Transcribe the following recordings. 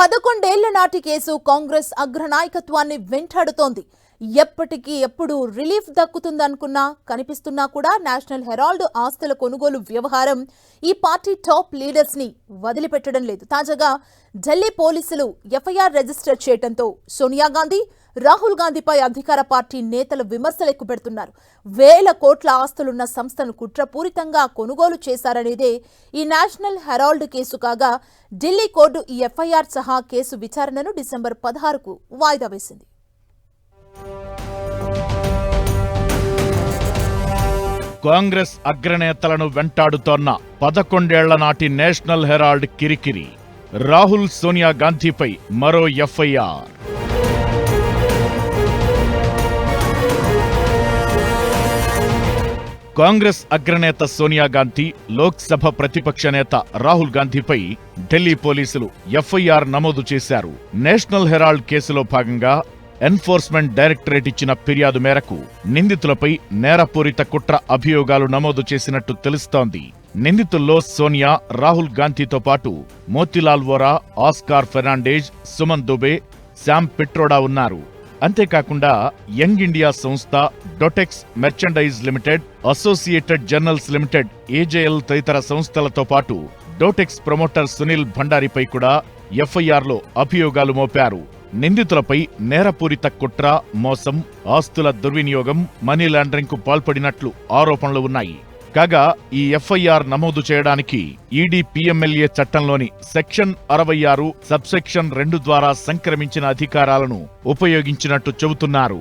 పదకొండేళ్ళ నాటి కేసు కాంగ్రెస్ అగ్రనాయకత్వాన్ని వెంటాడుతోంది. ఎప్పటికీ ఎప్పుడు రిలీఫ్ దక్కుతుందనుకున్నా కనిపిస్తున్నా కూడా నేషనల్ హెరాల్డ్ ఆస్తుల కొనుగోలు వ్యవహారం ఈ పార్టీ టాప్ లీడర్స్ని వదిలిపెట్టడం లేదు. తాజాగా ఢిల్లీ పోలీసులు ఎఫ్ఐఆర్ రిజిస్టర్ చేయడంతో సోనియా గాంధీ రాహుల్ గాంధీపై అధికార పార్టీ నేతలు విమర్శలు ఎక్కుపెడుతున్నారు వేల కోట్ల ఆస్తులున్న సంస్థను కుట్రపూరితంగా కొనుగోలు చేశారనేదే ఈ నేషనల్ హెరాల్డ్ కేసు కాగా ఢిల్లీ కోర్టు ఈ ఎఫ్ఐఆర్ సహా కేసు విచారణను డిసెంబర్ పదహారుకు వాయిదా వేసింది. కాంగ్రెస్ అగ్రనేతలను వెంటాడుతోన్న పదకొండేళ్ళ నాటి నేషనల్ హెరాల్డ్ కిరికిరి రాహుల్ సోనియా గాంధీపై మరో ఎఫ్ఐఆర్. కాంగ్రెస్ అగ్రనేత సోనియా గాంధీ లోక్సభ ప్రతిపక్ష నేత రాహుల్ గాంధీపై ఢిల్లీ పోలీసులు ఎఫ్ఐఆర్ నమోదు చేశారు. నేషనల్ హెరాల్డ్ కేసులో భాగంగా ఎన్ఫోర్స్మెంట్ డైరెక్టరేట్ ఇచ్చిన ఫిర్యాదు మేరకు నిందితులపై నేరపూరిత కుట్ర అభియోగాలు నమోదు చేసినట్టు తెలుస్తోంది. నిందితుల్లో సోనియా రాహుల్ గాంధీతో పాటు మోతిలాల్ వోరా ఆస్కార్ ఫెర్నాండేజ్ సుమన్ దుబే శామ్ పిట్రోడా ఉన్నారు. అంతేకాకుండా యంగ్ ఇండియా సంస్థ Dotex merchandise limited associated journals limited AJL తదితర సంస్థలతో పాటు డోటెక్స్ ప్రమోటర్ సునీల్ భండారిపై కూడా ఎఫ్ఐఆర్లో అభియోగాలు మోపారు. నిందితులపై నేరపూరిత కుట్ర మోసం ఆస్తుల దుర్వినియోగం మనీ లాండరింగ్కు పాల్పడినట్లు ఆరోపణలు ఉన్నాయి. కాగా ఈ ఎఫ్ఐఆర్ నమోదు చేయడానికి ఈడీ పిఎంఎల్ఏ చట్టంలోని సెక్షన్ అరవై ఆరు సబ్సెక్షన్ రెండు ద్వారా సంక్రమించిన అధికారాలను ఉపయోగించినట్టు చెబుతున్నారు.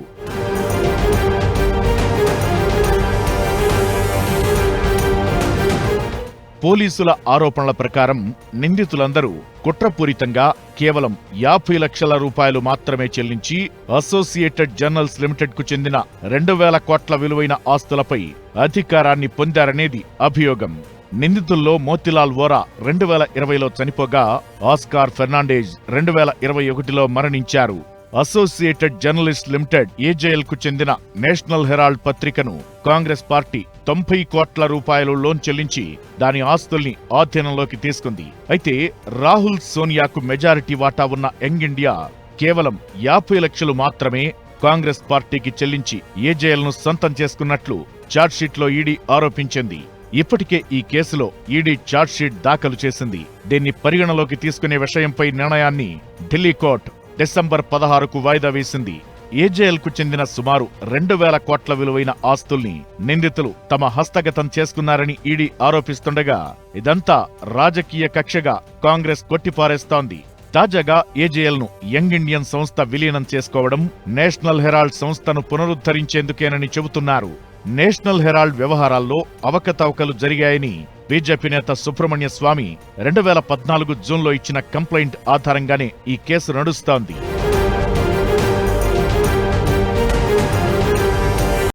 పోలీసుల ఆరోపణల ప్రకారం నిందితులందరూ కుట్రపూరితంగా కేవలం యాభై లక్షల రూపాయలు మాత్రమే చెల్లించి అసోసియేటెడ్ జర్నల్స్ లిమిటెడ్కు చెందిన రెండు వేల కోట్ల విలువైన ఆస్తులపై అధికారాన్ని పొందారనేది అభియోగం. నిందితుల్లో మోతిలాల్ వోరా రెండు వేల ఇరవైలో చనిపోగా ఆస్కార్ ఫెర్నాండేజ్ రెండు వేల ఇరవై ఒకటిలో మరణించారు. అసోసియేటెడ్ జర్నలిస్ట్ లిమిటెడ్ ఏజేఎల్కు చెందిన నేషనల్ హెరాల్డ్ పత్రికను కాంగ్రెస్ పార్టీ తొంభై కోట్ల రూపాయలు లోన్ చెల్లించి దాని ఆస్తుల్ని ఆధీనంలోకి తీసుకుంది. అయితే రాహుల్ సోనియాకు మెజారిటీ వాటా ఉన్న యంగ్ ఇండియా కేవలం యాభై లక్షలు మాత్రమే కాంగ్రెస్ పార్టీకి చెల్లించి ఏజేఎల్ను సొంతం చేసుకున్నట్లు చార్జ్షీట్లో ఈడీ ఆరోపించింది. ఇప్పటికే ఈ కేసులో ఈడీ చార్జ్షీట్ దాఖలు చేసింది. దీన్ని పరిగణలోకి తీసుకునే విషయంపై నిర్ణయాన్ని ఢిల్లీ కోర్టు డిసెంబర్ పదహారుకు వాయిదా వేసింది. ఏజేఎల్కు చెందిన సుమారు రెండు వేల కోట్ల విలువైన ఆస్తుల్ని నిందితులు తమ హస్తగతం చేసుకున్నారని ఈడీ ఆరోపిస్తుండగా ఇదంతా రాజకీయ కక్షగా కాంగ్రెస్ కొట్టిపారేస్తోంది. తాజాగా ఏజేఎల్ను యంగ్ ఇండియన్ సంస్థ విలీనం చేసుకోవడం నేషనల్ హెరాల్డ్ సంస్థను పునరుద్ధరించేందుకేనని చెబుతున్నారు. నేషనల్ హెరాల్డ్ వ్యవహారాల్లో అవకతవకలు జరిగాయని బీజేపీ నేత సుబ్రహ్మణ్య స్వామి రెండు వేల పద్నాలుగు జూన్లో ఇచ్చిన కంప్లైంట్ ఆధారంగానే ఈ కేసు నడుస్తోంది.